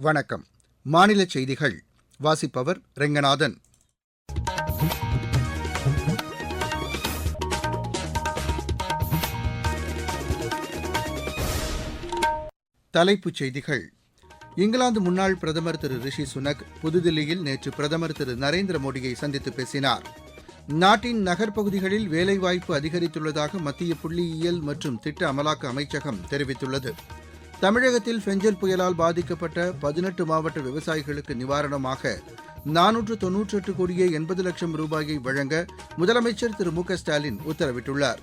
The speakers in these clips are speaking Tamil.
வணக்கம். மாநில செய்திகள். வாசிப்பவர் ரெங்கநாதன். தலைப்புச் செய்திகள். இங்கிலாந்து முன்னாள் பிரதமர் திரு ரிஷி சுனக் புதுதில்லியில் நேற்று பிரதமர் திரு நரேந்திர மோடியை சந்தித்து பேசினார். நாட்டின் நகர்ப்பகுதிகளில் வேலைவாய்ப்பு அதிகரித்துள்ளதாக மத்திய புள்ளியியல் மற்றும் திட்ட அமலாக்க அமைச்சகம் தெரிவித்துள்ளது. தமிழகத்தில் ஃபெஞ்சல் புயலால் பாதிக்கப்பட்ட பதினெட்டு மாவட்ட விவசாயிகளுக்கு நிவாரணமாக நானூற்று தொன்னூற்றெட்டு கோடியே எண்பது லட்சம் ரூபாயை வழங்க முதலமைச்சர் திரு மு க ஸ்டாலின் உத்தரவிட்டுள்ளார்.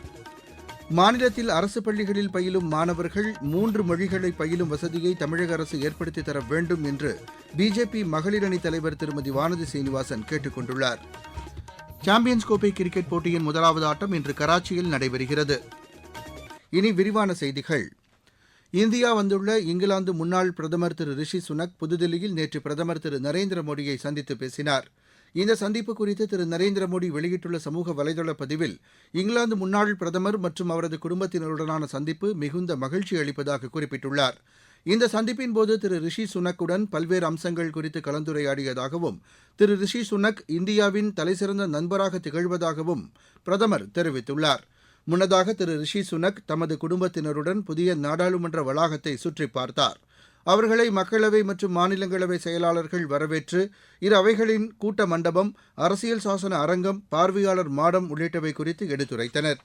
மாநிலத்தில் அரசு பள்ளிகளில் பயிலும் மாணவர்கள் மூன்று மொழிகளை பயிலும் வசதியை தமிழக அரசு ஏற்படுத்தி தர வேண்டும் என்று பிஜேபி மகளிர் அணி தலைவர் திருமதி வானதி சீனிவாசன் கேட்டுக் கொண்டுள்ளார். சாம்பியன்ஸ் கோப்பை கிரிக்கெட் போட்டியின் முதலாவது ஆட்டம் இன்று கராச்சியில் நடைபெறுகிறது. இனி விரிவான செய்திகள். இந்தியா வந்துள்ள இங்கிலாந்து முன்னாள் பிரதமர் திரு ரிஷி சுனக் புதுதில்லியில் நேற்று பிரதமர் திரு நரேந்திர மோடியை சந்தித்து பேசினார். இந்த சந்திப்பு குறித்து திரு நரேந்திர மோடி வெளியிட்டுள்ள சமூக வலைதள பதிவில் இங்கிலாந்து முன்னாள் பிரதமர் மற்றும் அவரது குடும்பத்தினருடனான சந்திப்பு மிகுந்த மகிழ்ச்சி அளிப்பதாக குறிப்பிட்டுள்ளார். இந்த சந்திப்பின் போது திரு ரிஷி சுனக்குடன் பல்வேறு அம்சங்கள் குறித்து கலந்துரையாடியதாகவும் திரு ரிஷி சுனக் இந்தியாவின் தலைசிறந்த நண்பராக திகழ்வதாகவும் பிரதமர் தெரிவித்துள்ளார். முன்னதாக திரு ரிஷி சுனக் தமது குடும்பத்தினருடன் புதிய நாடாளுமன்ற வளாகத்தை சுற்றி பார்த்தார். அவர்களை மக்களவை மற்றும் மாநிலங்களவை செயலாளர்கள் வரவேற்று இரு அவைகளின் கூட்ட மண்டபம் அரசியல் சாசன அரங்கம் பார்வையாளர் மாடம் உள்ளிட்டவை குறித்து எடுத்துரைத்தனர்.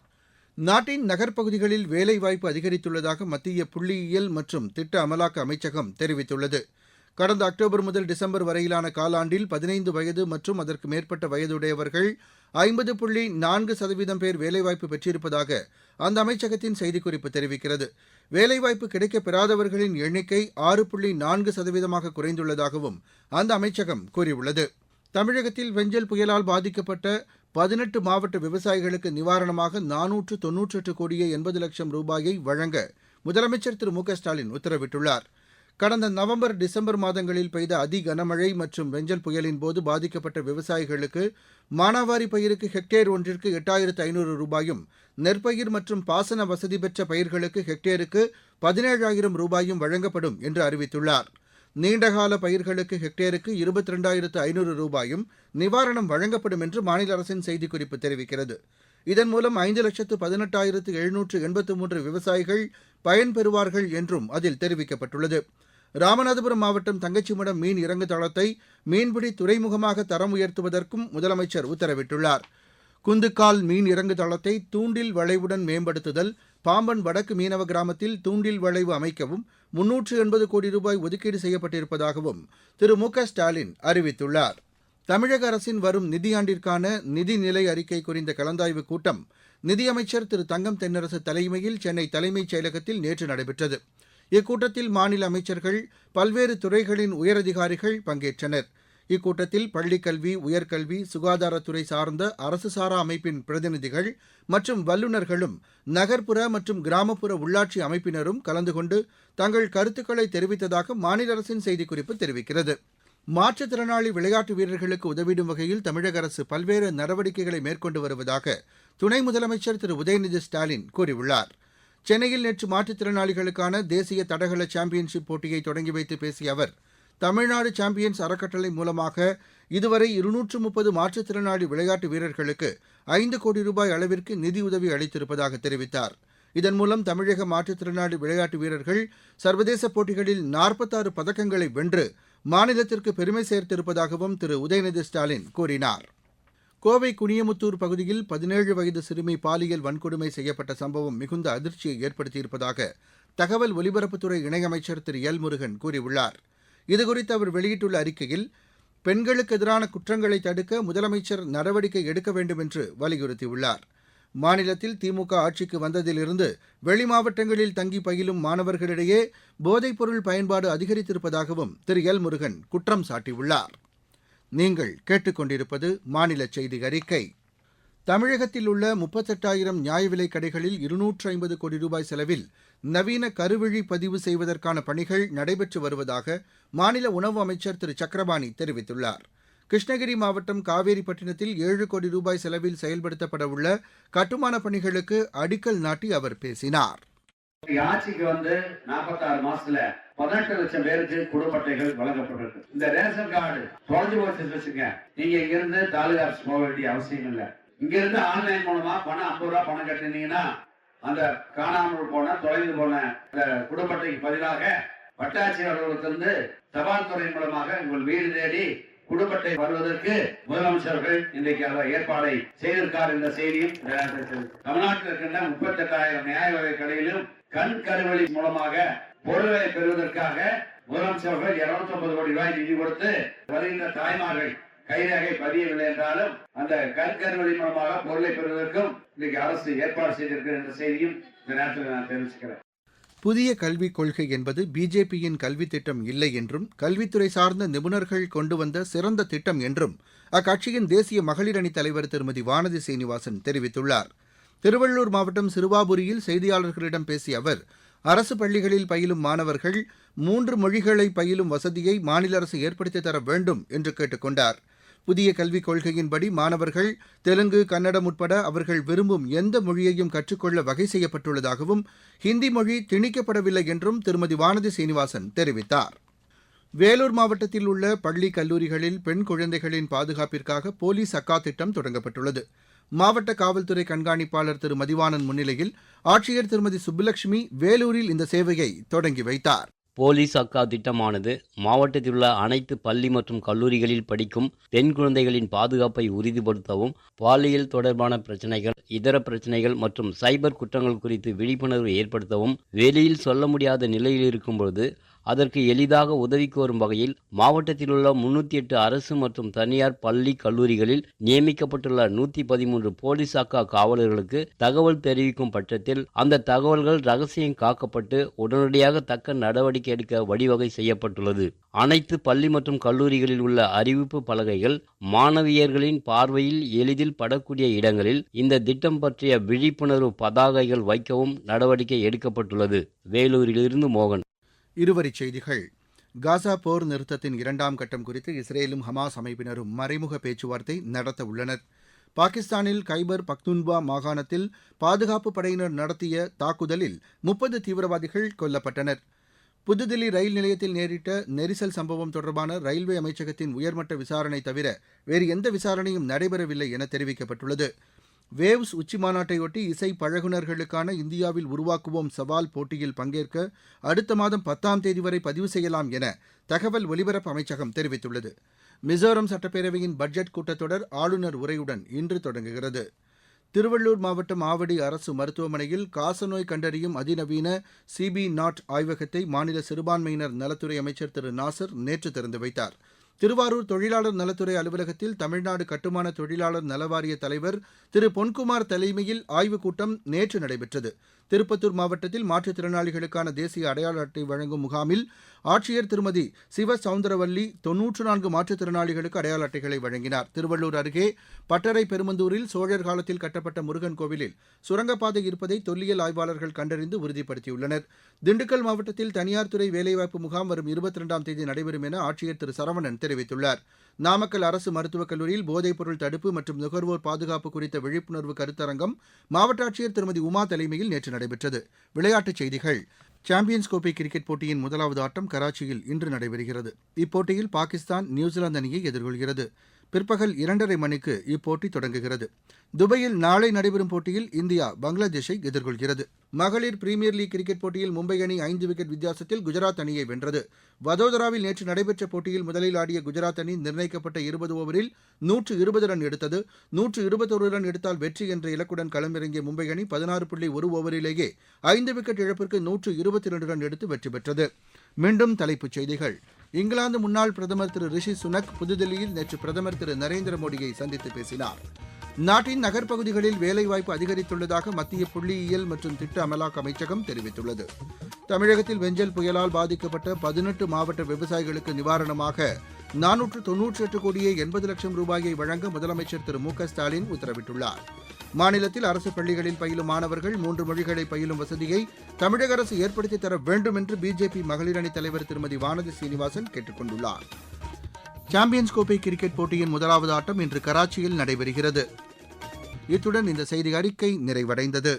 நாட்டின் நகர்ப்பகுதிகளில் வேலைவாய்ப்பு அதிகரித்துள்ளதாக மத்திய புள்ளியியல் மற்றும் திட்ட அமலாக்க அமைச்சகம் தெரிவித்துள்ளது. கடந்த அக்டோபர் முதல் டிசம்பர் வரையிலான காலாண்டில் பதினைந்து வயது மற்றும் அதற்கு மேற்பட்ட வயதுடையவர்கள் ஐம்பது புள்ளி நான்கு சதவீதம் பேர் வேலைவாய்ப்பு பெற்றிருப்பதாக அந்த அமைச்சகத்தின் செய்திக்குறிப்பு தெரிவிக்கிறது. வேலைவாய்ப்பு கிடைக்கப் பெறாதவர்களின் எண்ணிக்கை ஆறு புள்ளி நான்கு சதவீதமாக குறைந்துள்ளதாகவும் அந்த அமைச்சகம் கூறியுள்ளது. தமிழகத்தில் வெஞ்சல் புயலால் பாதிக்கப்பட்ட பதினெட்டு மாவட்ட விவசாயிகளுக்கு நிவாரணமாக நானூற்று தொன்னூற்றெட்டு கோடியே எண்பது லட்சம் ரூபாயை வழங்க முதலமைச்சர் திரு மு க ஸ்டாலின் உத்தரவிட்டுள்ளார். கடந்த நவம்பர் டிசம்பர் மாதங்களில் பெய்த அதி கனமழை மற்றும் வெஞ்சல் புயலின் போது பாதிக்கப்பட்ட விவசாயிகளுக்கு மானாவாரி பயிருக்கு ஹெக்டேர் ஒன்றிற்கு எட்டாயிரத்து ஐநூறு ரூபாயும் நெற்பயிர் மற்றும் பாசன வசதி பெற்ற பயிர்களுக்கு ஹெக்டேருக்கு பதினேழாயிரம் ரூபாயும் வழங்கப்படும் என்று அறிவித்துள்ளார். நீண்டகால பயிர்களுக்கு ஹெக்டேருக்கு இருபத்தி ரெண்டாயிரத்து ஐநூறு ரூபாயும் நிவாரணம் வழங்கப்படும் என்று மாநில அரசின் செய்திக்குறிப்பு தெரிவிக்கிறது. இதன் மூலம் ஐந்து லட்சத்து பதினெட்டாயிரத்து எழுநூற்று எண்பத்து மூன்று விவசாயிகள் பயன்பெறுவார்கள் என்றும் அதில் தெரிவிக்கப்பட்டுள்ளது. ராமநாதபுரம் மாவட்டம் தங்கச்சிமடம் மீன் இறங்கு தளத்தை மீன்பிடி துறைமுகமாக தரம் உயர்த்துவதற்கும் முதலமைச்சர் உத்தரவிட்டுள்ளார். குந்துக்கால் மீன் இறங்கு தளத்தை தூண்டில் வளைவுடன் மேம்படுத்துதல் பாம்பன் வடக்கு மீனவ கிராமத்தில் தூண்டில் வளைவு அமைக்கவும் முன்னூற்று எண்பது கோடி ரூபாய் ஒதுக்கீடு செய்யப்பட்டிருப்பதாகவும் திரு மு க ஸ்டாலின் அறிவித்துள்ளார். தமிழக அரசின் வரும் நிதியாண்டிற்கான நிதிநிலை அறிக்கை குறித்த கலந்தாய்வு கூட்டம் நிதியமைச்சர் திரு தங்கம் தென்னரசு தலைமையில் சென்னை தலைமைச் செயலகத்தில் நேற்று நடைபெற்றது. இக்கூட்டத்தில் மாநில அமைச்சர்கள் பல்வேறு துறைகளின் உயரதிகாரிகள் பங்கேற்றனர். இக்கூட்டத்தில் பள்ளிக்கல்வி உயர்கல்வி சுகாதாரத்துறை சார்ந்த அரசு சாரா அமைப்பின் பிரதிநிதிகள் மற்றும் வல்லுநர்களும் நகர்ப்புற மற்றும் கிராமப்புற உள்ளாட்சி அமைப்பினரும் கலந்து கொண்டு தங்கள் கருத்துக்களை தெரிவித்ததாக மாநில அரசின் செய்திக்குறிப்பு தெரிவிக்கிறது. மாற்றுத்திறனாளி விளையாட்டு வீரர்களுக்கு உதவிடும் வகையில் தமிழக அரசு பல்வேறு நடவடிக்கைகளை மேற்கொண்டு வருவதாக துணை முதலமைச்சர் திரு. உதயநிதி ஸ்டாலின் கூறியுள்ளார். சென்னையில் நேற்று மாற்றுத்திறனாளிகளுக்கான தேசிய தடகள சாம்பியன்ஷிப் போட்டியை தொடங்கி வைத்து பேசிய அவர் தமிழ்நாடு சாம்பியன்ஸ் அறக்கட்டளை மூலமாக இதுவரை இருநூற்று முப்பது மாற்றுத்திறனாளி விளையாட்டு வீரர்களுக்கு ஐந்து கோடி ரூபாய் அளவிற்கு நிதியுதவி அளித்திருப்பதாக தெரிவித்தார். இதன் மூலம் தமிழக மாற்றுத்திறனாளி விளையாட்டு வீரர்கள் சர்வதேச போட்டிகளில் நாற்பத்தாறு பதக்கங்களை வென்று மாநிலத்திற்கு பெருமை சேர்த்திருப்பதாகவும் திரு. உதயநிதி ஸ்டாலின் கூறினார். கோவை குனியமுத்தூர் பகுதியில் பதினேழு வயது சிறுமி பாலியல் வன்கொடுமை செய்யப்பட்ட சம்பவம் மிகுந்த அதிர்ச்சியை ஏற்படுத்தியிருப்பதாக தகவல் ஒலிபரப்புத்துறை இணையமைச்சர் திரு எல் முருகன் கூறியுள்ளார். இதுகுறித்து அவர் வெளியிட்டுள்ள அறிக்கையில் பெண்களுக்கு எதிரான குற்றங்களை தடுக்க முதலமைச்சர் நடவடிக்கை எடுக்க வேண்டும் என்று வலியுறுத்தியுள்ளார். மாநிலத்தில் திமுக ஆட்சிக்கு வந்ததிலிருந்து வெளி மாவட்டங்களில் தங்கி பயிலும் மாணவர்களிடையே போதைப்பொருள் பயன்பாடு அதிகரித்திருப்பதாகவும் திரு எல் முருகன் குற்றம் சாட்டியுள்ளார். நீங்கள் கேட்டுக்கொண்டிருப்பது மாநில செய்தி அறிக்கை. தமிழகத்தில் உள்ள முப்பத்தெட்டாயிரம் நியாய விலைக் கடைகளில் இருநூற்று ஐம்பது கோடி ரூபாய் செலவில் நவீன கருவிழி பதிவு செய்வதற்கான பணிகள் நடைபெற்று வருவதாக மாநில உணவு அமைச்சர் திரு. சக்கரபாணி தெரிவித்துள்ளார். கிருஷ்ணகிரி மாவட்டம் காவேரிப்பட்டினத்தில் ஏழு கோடி ரூபாய் செலவில் செயல்படுத்தப்பட உள்ள கட்டுமானப் பணிகளுக்கு அடிக்கல் நாட்டி அவர் பேசினார். ஆட்சிக்கு வந்து 46 மாசத்துல பதினெட்டு லட்சம் பேருக்கு குடும்ப அட்டைகள் வழங்கப்பட்டிருக்கு. இந்த ரேஷன் கார்டு தொலைஞ்சு போச்சு வச்சுங்க நீங்க இங்க இருந்து தாலுகா போக வேண்டிய அவசியம் இல்லை. இங்க இருந்து ஆன்லைன் மூலமா பணம் ஐம்பது ரூபாய் பணம் கட்டினீங்கன்னா அந்த காணாமல் போன தொலைந்து போன அந்த குடும்ப அட்டைக்கு பதிலாக வட்டாட்சியர் அலுவலகத்திலிருந்து தபால் துறை மூலமாக உங்கள் வீடு தேடி குடும்பத்தை வருவதற்கு முதலமைச்சர்கள் இன்றைக்கு அவர் ஏற்பாடை செய்திருக்கார். என்ற செய்தியும் தமிழ்நாட்டில் இருக்கின்ற முப்பத்தி எட்டாயிரம் நியாய வகை கடையிலும் கண் கருவழி மூலமாக பொருளை பெறுவதற்காக முதலமைச்சர்கள் இருநூத்தி ஐம்பது கோடி ரூபாய் நிதி கொடுத்து வருகின்ற தாய்மார்கள் கைரேகை பதியவில்லை என்றாலும் அந்த கற்கருவழி மூலமாக பொருளை பெறுவதற்கும் இன்னைக்கு அரசு ஏற்பாடு செய்திருக்கிறது என்ற செய்தியும் இந்த நேரத்தில் நான் தெரிவிச்சுக்கிறேன். புதிய கல்விக் கொள்கை என்பது பிஜேபியின் கல்வி திட்டம் இல்லை என்றும் கல்வித்துறை சார்ந்த நிபுணர்கள் கொண்டு வந்த சிறந்த திட்டம் என்றும் அக்கட்சியின் தேசிய மகளிர் அணித் தலைவர் திருமதி வானதி சீனிவாசன் தெரிவித்துள்ளார். திருவள்ளூர் மாவட்டம் சிறுவாபுரியில் செய்தியாளர்களிடம் பேசிய அவர் அரசு பள்ளிகளில் பயிலும் மாணவர்கள் மூன்று மொழிகளை பயிலும் வசதியை மாநில அரசு ஏற்படுத்தி தர வேண்டும் என்று கேட்டுக் கொண்டார். புதிய கல்விக் கொள்கையின்படி மாணவர்கள் தெலுங்கு கன்னடம் உட்பட அவர்கள் விரும்பும் எந்த மொழியையும் கற்றுக்கொள்ள வகை செய்யப்பட்டுள்ளதாகவும் ஹிந்தி மொழி திணிக்கப்படவில்லை என்றும் திருமதி வானதி சீனிவாசன் தெரிவித்தார். வேலூர் மாவட்டத்தில் உள்ள பள்ளி கல்லூரிகளில் பெண் குழந்தைகளின் பாதுகாப்பிற்காக போலீஸ் அக்கா திட்டம் தொடங்கப்பட்டுள்ளது. மாவட்ட காவல்துறை கண்காணிப்பாளர் திரு மதிவாணன் முன்னிலையில் ஆட்சியர் திருமதி சுப்புலட்சுமி வேலூரில் இந்த சேவையை தொடங்கி வைத்தார். போலீஸ் அக்கா திட்டமானது மாவட்டத்தில் உள்ள அனைத்து பள்ளி மற்றும் கல்லூரிகளில் படிக்கும் பெண் குழந்தைகளின் பாதுகாப்பை உறுதிப்படுத்தவும் பாலியல் தொடர்பான பிரச்சனைகள் இதர பிரச்சனைகள் மற்றும் சைபர் குற்றங்கள் குறித்து விழிப்புணர்வு ஏற்படுத்தவும் வெளியில் சொல்ல முடியாத நிலையில் இருக்கும்பொழுது அதற்கு எளிதாக உதவி கோரும் வகையில் மாவட்டத்தில் உள்ள முன்னூற்றி எட்டு அரசு மற்றும் தனியார் பள்ளி கல்லூரிகளில் நியமிக்கப்பட்டுள்ள நூற்றி பதிமூன்று போலீஸ் அக்கா காவலர்களுக்கு தகவல் தெரிவிக்கும் பட்சத்தில் அந்த தகவல்கள் ரகசியம் காக்கப்பட்டு உடனடியாக தக்க நடவடிக்கை எடுக்க வழிவகை செய்யப்பட்டுள்ளது. அனைத்து பள்ளி மற்றும் கல்லூரிகளில் உள்ள அறிவிப்பு பலகைகள் மாணவியர்களின் பார்வையில் எளிதில் படக்கூடிய இடங்களில் இந்த திட்டம் பற்றிய விழிப்புணர்வு பதாகைகள் வைக்கவும் நடவடிக்கை எடுக்கப்பட்டுள்ளது. வேலூரிலிருந்து மோகன். இருவரிச் செய்திகள். காசா போர் நிறுத்தத்தின் இரண்டாம் கட்டம் குறித்து இஸ்ரேலும் ஹமாஸ் அமைப்பினரும் மறைமுக பேச்சுவார்த்தை நடத்த உள்ளனர். பாகிஸ்தானில் கைபர் பக்துன்வா மாகாணத்தில் பாதுகாப்பு படையினர் நடத்திய தாக்குதலில் முப்பது தீவிரவாதிகள் கொல்லப்பட்டனர். புதுதில்லி ரயில் நிலையத்தில் நேரிட்ட நெரிசல் சம்பவம் தொடர்பான ரயில்வே அமைச்சகத்தின் உயர்மட்ட விசாரணை தவிர வேறு எந்த விசாரணையும் நடைபெறவில்லை என தெரிவிக்கப்பட்டுள்ளது. வேவ்ஸ் உச்சிமாநாட்டையொட்டி இசை பழகுனர்களுக்கான இந்தியாவில் உருவாக்குவோம் சவால் போட்டியில் பங்கேற்க அடுத்த மாதம் பத்தாம் தேதி வரை பதிவு செய்யலாம் என தகவல் ஒலிபரப்பு அமைச்சகம் தெரிவித்துள்ளது. மிசோரம் சட்டப்பேரவையின் பட்ஜெட் கூட்டத்தொடர் ஆளுநர் உரையுடன் இன்று தொடங்குகிறது. திருவள்ளூர் மாவட்டம் ஆவடி அரசு மருத்துவமனையில் காசநோய் கண்டறியும் அதிநவீன சிபி நாட் ஆய்வகத்தை மாநில சிறுபான்மையினர் நலத்துறை அமைச்சர் திரு நாசர் நேற்று திறந்து வைத்தார். திருவாரூர் தொழிலாளர் நலத்துறை அலுவலகத்தில் தமிழ்நாடு கட்டுமான தொழிலாளர் நலவாரிய தலைவர் திரு பொன்குமார் தலைமையில் ஆய்வுக் கூட்டம் நேற்று நடைபெற்றது. திருப்பத்தூர் மாவட்டத்தில் மாற்றுத்திறனாளிகளுக்கான தேசிய அடையாள அட்டை வழங்கும் முகாமில் ஆட்சியர் திருமதி சிவ சவுந்தரவல்லி தொன்னூற்று நான்கு மாற்றுத்திறனாளிகளுக்கு அடையாள அட்டைகளை வழங்கினார். திருவள்ளூர் அருகே பட்டறை பெருமந்தூரில் சோழர் காலத்தில் கட்டப்பட்ட முருகன் கோவிலில் சுரங்கப்பாதை இருப்பதை தொல்லியல் ஆய்வாளர்கள் கண்டறிந்து உறுதிப்படுத்தியுள்ளனர். திண்டுக்கல் மாவட்டத்தில் தனியார் துறை வேலைவாய்ப்பு முகாம் வரும் இருபத்தி இரண்டாம் தேதி நடைபெறும் என ஆட்சியர் திரு சரவணன் தெரிவித்துள்ளார். நாமக்கல் அரசு மருத்துவக் கல்லூரியில் போதைப்பொருள் தடுப்பு மற்றும் நுகர்வோர் பாதுகாப்பு குறித்த விழிப்புணர்வு கருத்தரங்கம் மாவட்ட ஆட்சியர் திருமதி உமா தலைமையில் நேற்று நடைபெற்றது. விளையாட்டுச் செய்திகள். சாம்பியன்ஸ் கோப்பை கிரிக்கெட் போட்டியின் முதலாவது ஆட்டம் கராச்சியில் இன்று நடைபெறுகிறது. இப்போட்டியில் பாகிஸ்தான் நியூசிலாந்து அணியை எதிர்கொள்கிறது. பிற்பகல் இரண்டரை மணிக்கு இப்போட்டி தொடங்குகிறது. துபாயில் நாளை நடைபெறும் போட்டியில் இந்தியா பங்களாதேஷை எதிர்கொள்கிறது. மகளிர் பிரீமியர் லீக் கிரிக்கெட் போட்டியில் மும்பை அணி ஐந்து விக்கெட் வித்தியாசத்தில் குஜராத் அணியை வென்றது. வதோதராவில் நேற்று நடைபெற்ற போட்டியில் முதலில் ஆடிய குஜராத் அணி நிர்ணயிக்கப்பட்ட இருபது ஓவரில் நூற்று இருபது ரன் எடுத்தது. நூற்று இருபத்தொரு ரன் எடுத்தால் வெற்றி என்ற இலக்குடன் களமிறங்கிய மும்பை அணி பதினாறு புள்ளி ஒரு ஓவரிலேயே ஐந்து விக்கெட் இழப்பிற்கு நூற்று இருபத்தி இரண்டு ரன் எடுத்து வெற்றி பெற்றது. மீண்டும் தலைப்புச் செய்திகள். இங்கிலாந்து முன்னாள் பிரதமர் திரு ரிஷி சுனக் புதுதில்லியில் நேற்று பிரதமர் திரு நரேந்திர மோடியை சந்தித்து பேசினார். நாட்டின் நகர்ப்பகுதிகளில் வேலைவாய்ப்பு அதிகரித்துள்ளதாக மத்திய புள்ளியியல் மற்றும் திட்ட அமலாக்க அமைச்சகம் தெரிவித்துள்ளது. தமிழகத்தில் வெஞ்சல் புயலால் பாதிக்கப்பட்ட பதினெட்டு மாவட்ட விவசாயிகளுக்கு நிவாரணமாக நானூற்று தொன்னூற்றி எட்டு கோடியே எண்பது லட்சம் ரூபாயை வழங்க முதலமைச்சர் திரு மு க ஸ்டாலின் உத்தரவிட்டுள்ளார். மாநிலத்தில் அரசு பள்ளிகளில் பயிலும் மாணவர்கள் மூன்று மொழிகளை பயிலும் வசதியை தமிழக அரசு ஏற்படுத்தி தர வேண்டும் என்று பிஜேபி மகளிர் அணித் தலைவர் திருமதி வானதி சீனிவாசன் கேட்டுக் கொண்டுள்ளார். சாம்பியன்ஸ் கோப்பை கிரிக்கெட் போட்டியின் முதலாவது ஆட்டம் இன்று கராச்சியில் நடைபெறுகிறது. இத்துடன் இந்த செய்தி அறிக்கை நிறைவடைந்தது.